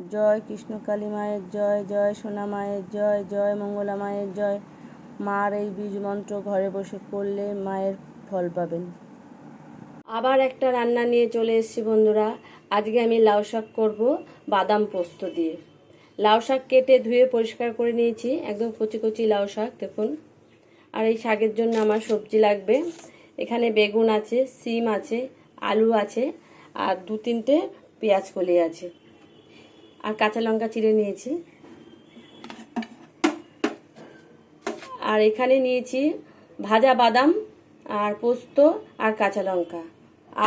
জয় কৃষ্ণকালী মায়ের জয় জয় সোনা মায়ের জয় জয় মঙ্গলা মায়ের জয়। মার এই বীজ মন্ত্র ঘরে বসে করলে মায়ের ফল পাবেন। আবার একটা রান্না নিয়ে চলে এসেছি বন্ধুরা। আজকে আমি লাউ শাক করব বাদাম পোস্ত দিয়ে। লাউ শাক কেটে ধুয়ে পরিষ্কার করে নিয়েছি। একদম কচি কচি লাউ শাক, দেখুন। আর এই শাকের জন্য আমার সবজি লাগবে। এখানে বেগুন আছে, সিম আছে, আলু আছে, আর দু তিনটে পেঁয়াজ কলি আছে। আর কাঁচা লঙ্কা চিড়ে নিয়েছি। আর এখানে নিয়েছি ভাজা বাদাম আর পোস্ত আর কাঁচা লঙ্কা।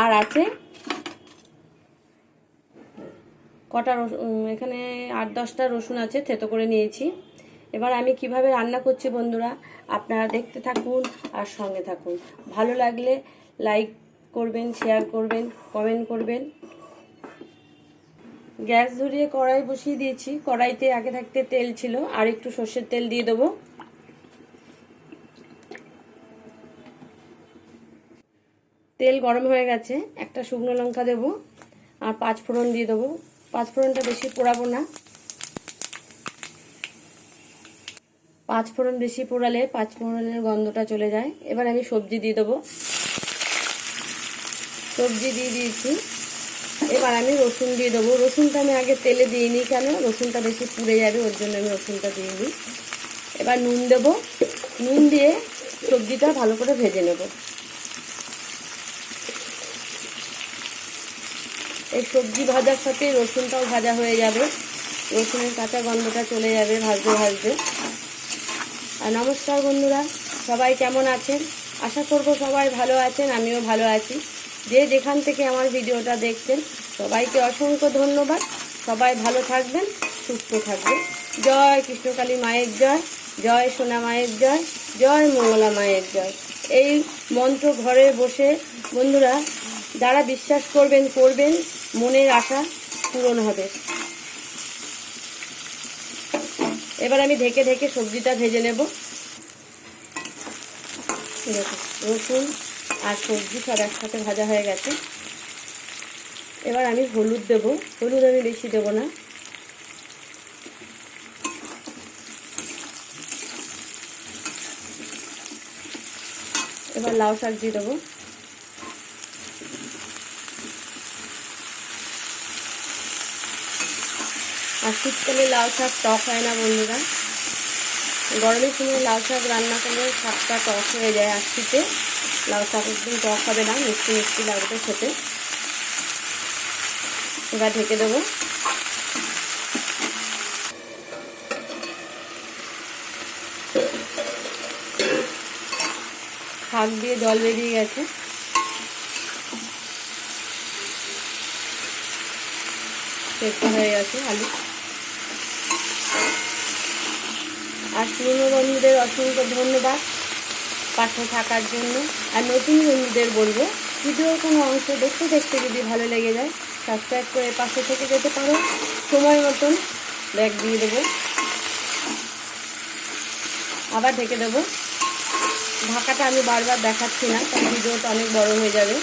আর আছে কটা এখানে আট দশটা রসুন আছে, থেতো করে নিয়েছি। এবার আমি কীভাবে রান্না করছি বন্ধুরা, আপনারা দেখতে থাকুন আর সঙ্গে থাকুন। ভালো লাগলে লাইক করবেন, শেয়ার করবেন, কমেন্ট করবেন। গ্যাস ধরিয়ে কড়াই বসিয়ে দিয়েছি। কড়াইতে আগে থাকতে তেল ছিল, আর একটু সর্ষের তেল দিয়ে দেবো। তেল গরম হয়ে গেছে, একটা শুকনো লঙ্কা দেবো, আর পাঁচ ফোড়ন দিয়ে দেবো। পাঁচ ফোড়নটা বেশি পোড়াবো না। পাঁচ ফোড়ন বেশি পোড়ালে পাঁচ ফোড়নের গন্ধটা চলে যায়। এবার আমি সবজি দিয়ে দেবো। সবজি দিয়ে দিয়েছি এবার আমি রসুন দিয়ে দেবো। রসুনটা আমি আগে তেলে দিইনি কেন? রসুনটা বেশি পুড়ে যাবে, ওর জন্য আমি রসুনটা দিয়ে দিই। এবার নুন দেবো। নুন দিয়ে সবজিটা ভালো করে ভেজে নেব। এই সবজি ভাজার সাথে রসুনটাও ভাজা হয়ে যাবে। রসুনের কাঁচা গন্ধটা চলে যাবে ভাজতে ভাজতে। আর নমস্কার বন্ধুরা, সবাই কেমন আছেন? আশা করব সবাই ভালো আছেন, আমিও ভালো আছি। যে যেখান থেকে আমার ভিডিওটা দেখছেন, সবাইকে অসংখ্য ধন্যবাদ। সবাই ভালো থাকবেন, সুস্থ থাকবেন। জয় কৃষ্ণকালী মায়ের জয় জয় সোনা মায়ের জয় জয় মঙ্গলা মায়ের জয়। এই মন্ত্র ঘরে বসে বন্ধুরা, যারা বিশ্বাস করবেন করবেন, মনের আশা পূরণ হবে। এবার আমি ঢেকে ঢেকে সবজিটা ভেজে নেব। রসুন আর সবজি সব একসাথে ভাজা হয়ে গেছে। এবার আমি হলুদ দেব। হলুদ আমি বেশি দেব না। এবার লাউ শাক দিয়ে দেবো। আর শীতকালে লাউ শাক টক হয় না বন্ধুরা। গরমের সময় লাউ শাক রান্না করলে শাকটা টক হয়ে যায় আর শীতে লাউ শাক একদম টক হবে না, মিষ্টি মিষ্টি লাগবে খেতে। এবার ঢেকে দেবো। শাক দিয়ে জল বেরিয়ে গেছে। হয়ে গেছে আলু। আর পুরনো বন্ধুদের অসংখ্য ধন্যবাদ। পাশে থাকার জন্য। আর নতুন বন্ধুদের বলব, ভিডিওর কোনো অংশ দেখতে দেখতে যদি ভালো লেগে যায় সাবস্ক্রাইব করে পাশে থেকে যেতে পারো। সময় মতন ব্যাগ দিয়ে দেবো। আবার ঢেকে দেবো। ঢাকাটা আমি বারবার দেখাচ্ছি না, কারণ ভিডিওটা অনেক বড় হয়ে যাবে।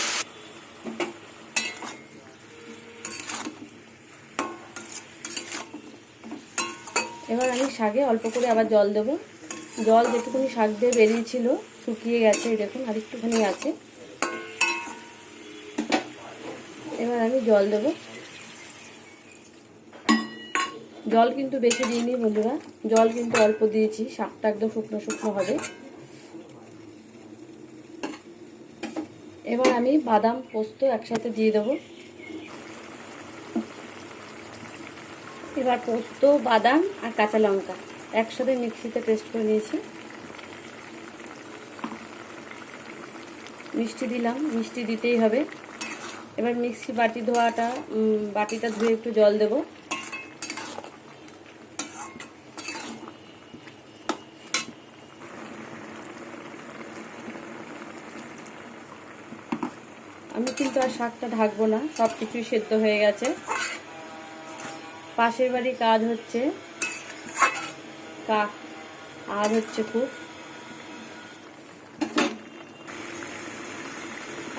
এবার আমি শাকে অল্প করে আবার জল দেব। জল যেটুকুনি শাক দিয়ে বেরিয়েছিল, শুকিয়ে গেছে দেখুন, আর একটুখানি আছে। এবার আমি জল দেব। জল কিন্তু বেশি দিইনি বন্ধুরা, জল কিন্তু অল্প দিয়েছি, শাকটা একদম শুকনো শুকনো হবে। এবার আমি বাদাম পোস্ত একসাথে দিয়ে দেবো। এবার পোস্ত, বাদাম আর কাঁচা লঙ্কা। একসাথে মিক্সিতে পেস্ট করে নিয়েছি। মিষ্টি দিলাম, মিষ্টি দিতেই হবে। এবার মিক্সি বাটি ধোয়াটা বাটিটা ধুয়ে একটু জল দেব। আমি কিন্তু আর শাকটা ঢাকবো না সব কিছুই সেদ্ধ হয়ে গেছে। পাশের বাড়ি কাজ হচ্ছে কাক আওয়াজ হচ্ছে খুব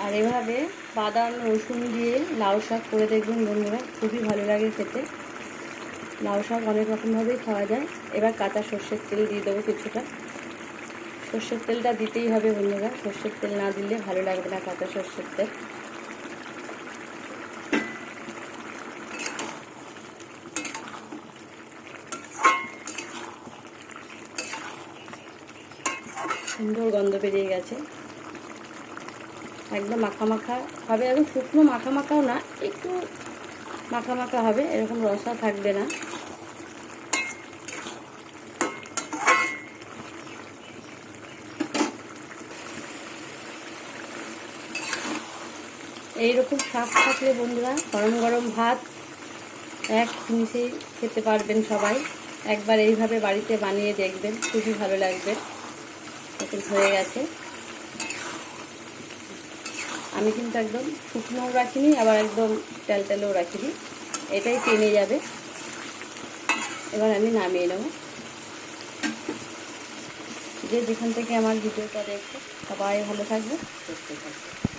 আর এভাবে বাদাম, রসুন দিয়ে লাউ শাক করে দেখবেন বন্ধুরা, খুবই ভালো লাগে খেতে। লাউ শাক অনেক রকমভাবেই খাওয়া যায়। এবার কাঁচা সর্ষের তেল দিয়ে দেবো কিছুটা। সর্ষের তেলটা দিতেই হবে বন্ধুরা, সর্ষের তেল না দিলে ভালো লাগবে না কাঁচা সর্ষের তেল। সুন্দর গন্ধ বেরিয়ে গেছে। একদম মাখা মাখা হবে, একদম শুকনো মাখা মাখাও না, একটু মাখা মাখা হবে, এরকম রসা থাকবে না। এইরকম শাক থাকলে বন্ধুরা, গরম গরম ভাত এক জিনিসেই খেতে পারবেন সবাই। একবার এইভাবে বাড়িতে বানিয়ে দেখবেন, খুবই ভালো লাগবে। এখন হয়ে গেছে। আমি কিন্তু একদম শুকনোও রাখিনি, আবার একদম তেল তেলেও রাখিনি। এটাই টেনে যাবে। এবার আমি নামিয়ে নেব। যে যেখান থেকে আমার ভিডিওটা দেখছে, সবাই ভালো থাকবে, সুস্থ থাকবে।